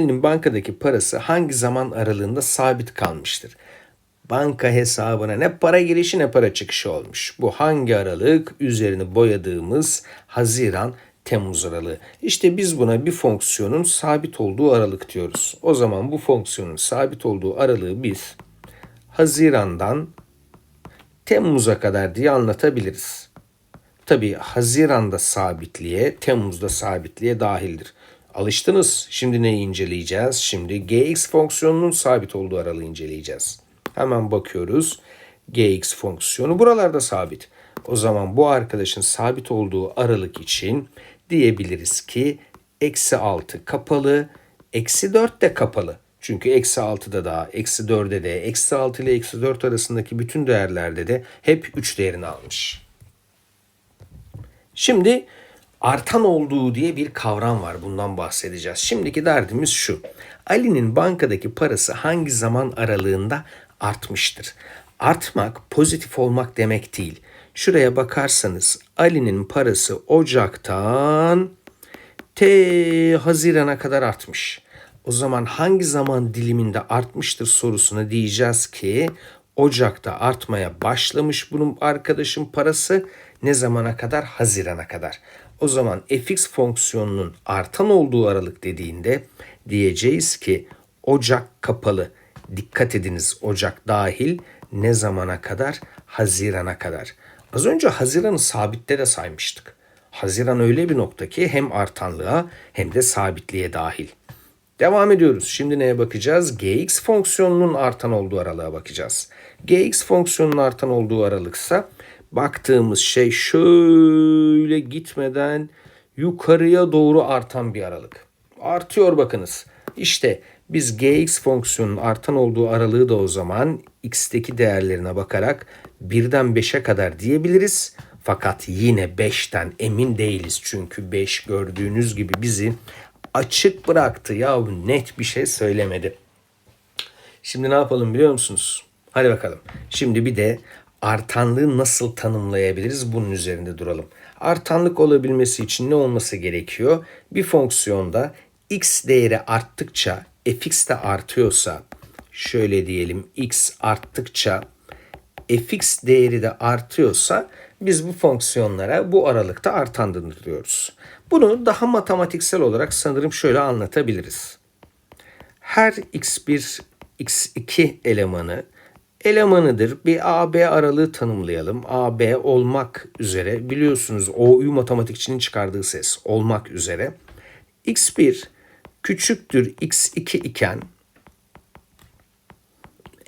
Ali'nin bankadaki parası hangi zaman aralığında sabit kalmıştır? Banka hesabına ne para girişi ne para çıkışı olmuş. Bu hangi aralık? Üzerini boyadığımız Haziran Temmuz aralığı. İşte biz buna bir fonksiyonun sabit olduğu aralık diyoruz. O zaman bu fonksiyonun sabit olduğu aralığı biz Haziran'dan Temmuz'a kadar diye anlatabiliriz. Tabii Haziran'da sabitliğe, Temmuz'da sabitliğe dahildir. Alıştınız. Şimdi neyi inceleyeceğiz? Şimdi gx fonksiyonunun sabit olduğu aralığı inceleyeceğiz. Hemen bakıyoruz. gx fonksiyonu buralarda sabit. O zaman bu arkadaşın sabit olduğu aralık için diyebiliriz ki eksi 6 kapalı, eksi 4 de kapalı. Çünkü eksi 6'da da, eksi 4'de de, eksi 6 ile eksi 4 arasındaki bütün değerlerde de hep 3 değerini almış. Şimdi artan olduğu diye bir kavram var. Bundan bahsedeceğiz. Şimdiki derdimiz şu. Ali'nin bankadaki parası hangi zaman aralığında artmıştır? Artmak pozitif olmak demek değil. Şuraya bakarsanız Ali'nin parası Ocak'tan T Haziran'a kadar artmış. O zaman hangi zaman diliminde artmıştır sorusuna diyeceğiz ki Ocak'ta artmaya başlamış bunun arkadaşın parası ne zamana kadar? Haziran'a kadar. O zaman fx fonksiyonunun artan olduğu aralık dediğinde diyeceğiz ki Ocak kapalı. Dikkat ediniz Ocak dahil ne zamana kadar? Haziran'a kadar. Az önce Haziran'ı sabitte de saymıştık. Haziran öyle bir nokta ki hem artanlığa hem de sabitliğe dahil. Devam ediyoruz. Şimdi neye bakacağız? gx fonksiyonunun artan olduğu aralığa bakacağız. gx fonksiyonunun artan olduğu aralıksa baktığımız şey şöyle gitmeden yukarıya doğru artan bir aralık. Artıyor bakınız. İşte biz gx fonksiyonunun artan olduğu aralığı da o zaman x'teki değerlerine bakarak 1'den 5'e kadar diyebiliriz. Fakat yine 5'ten emin değiliz. Çünkü 5 gördüğünüz gibi bizi açık bıraktı. Ya net bir şey söylemedi. Şimdi ne yapalım biliyor musunuz? Hadi bakalım. Şimdi bir de artanlığı nasıl tanımlayabiliriz bunun üzerinde duralım. Artanlık olabilmesi için ne olması gerekiyor? Bir fonksiyonda x değeri arttıkça fx de artıyorsa şöyle diyelim x arttıkça fx değeri de artıyorsa biz bu fonksiyonlara bu aralıkta artandırır diyoruz. Bunu daha matematiksel olarak sanırım şöyle anlatabiliriz. Her x1, x2 elemanı elemanıdır. Bir AB aralığı tanımlayalım. AB olmak üzere biliyorsunuz OU matematikçinin çıkardığı ses olmak üzere. x1 küçüktür x2 iken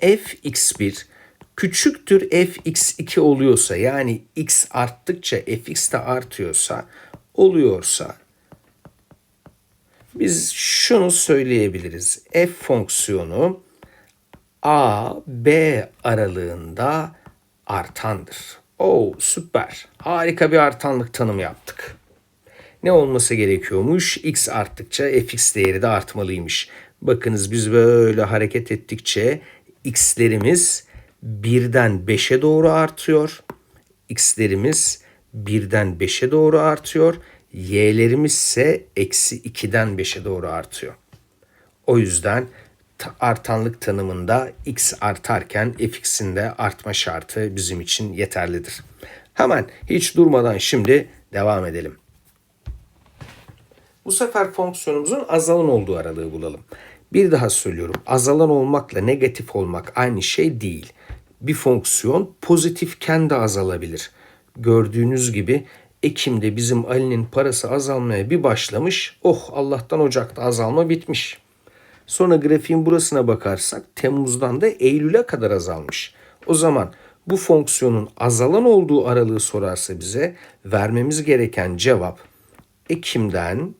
fx1 küçüktür fx2 oluyorsa yani x arttıkça fx de artıyorsa oluyorsa biz şunu söyleyebiliriz. F fonksiyonu A, B aralığında artandır. Oo süper. Harika bir artanlık tanımı yaptık. Ne olması gerekiyormuş? X arttıkça fx değeri de artmalıymış. Bakınız biz böyle hareket ettikçe x'lerimiz birden 5'e doğru artıyor. X'lerimiz birden 5'e doğru artıyor. Y'lerimiz ise eksi 2'den 5'e doğru artıyor. O yüzden artanlık tanımında x artarken fx'in de artma şartı bizim için yeterlidir. Hemen hiç durmadan şimdi devam edelim. Bu sefer fonksiyonumuzun azalan olduğu aralığı bulalım. Bir daha söylüyorum. Azalan olmakla negatif olmak aynı şey değil. Bir fonksiyon pozitifken de azalabilir. Gördüğünüz gibi Ekim'de bizim Ali'nin parası azalmaya bir başlamış. Oh Allah'tan Ocak'ta azalma bitmiş. Sonra grafiğin burasına bakarsak Temmuz'dan da Eylül'e kadar azalmış. O zaman bu fonksiyonun azalan olduğu aralığı sorarsa bize vermemiz gereken cevap Ekim'den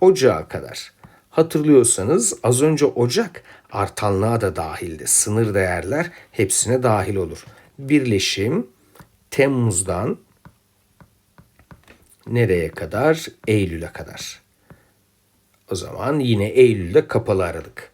Ocağa kadar. Hatırlıyorsanız az önce Ocak artanlığa da dahildi. Sınır değerler hepsine dahil olur. Birleşim Temmuz'dan nereye kadar? Eylül'e kadar. O zaman yine Eylül'de kapalı aralık.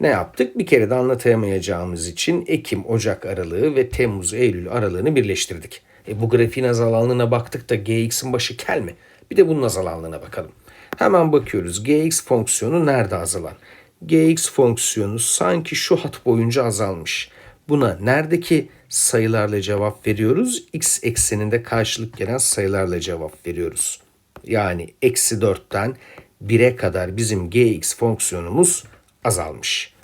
Ne yaptık? Bir kere de anlatamayacağımız için Ekim, Ocak aralığı ve Temmuz, Eylül aralığını birleştirdik. E bu grafiğin azalanlığına baktık da GX'in başı kel mi? Bir de bunun azalanlığına bakalım. Hemen bakıyoruz. Gx fonksiyonu nerede azalan? Gx fonksiyonu sanki şu hat boyunca azalmış. Buna neredeki sayılarla cevap veriyoruz? X ekseninde karşılık gelen sayılarla cevap veriyoruz. Yani eksi 4'ten 1'e kadar bizim gx fonksiyonumuz azalmış.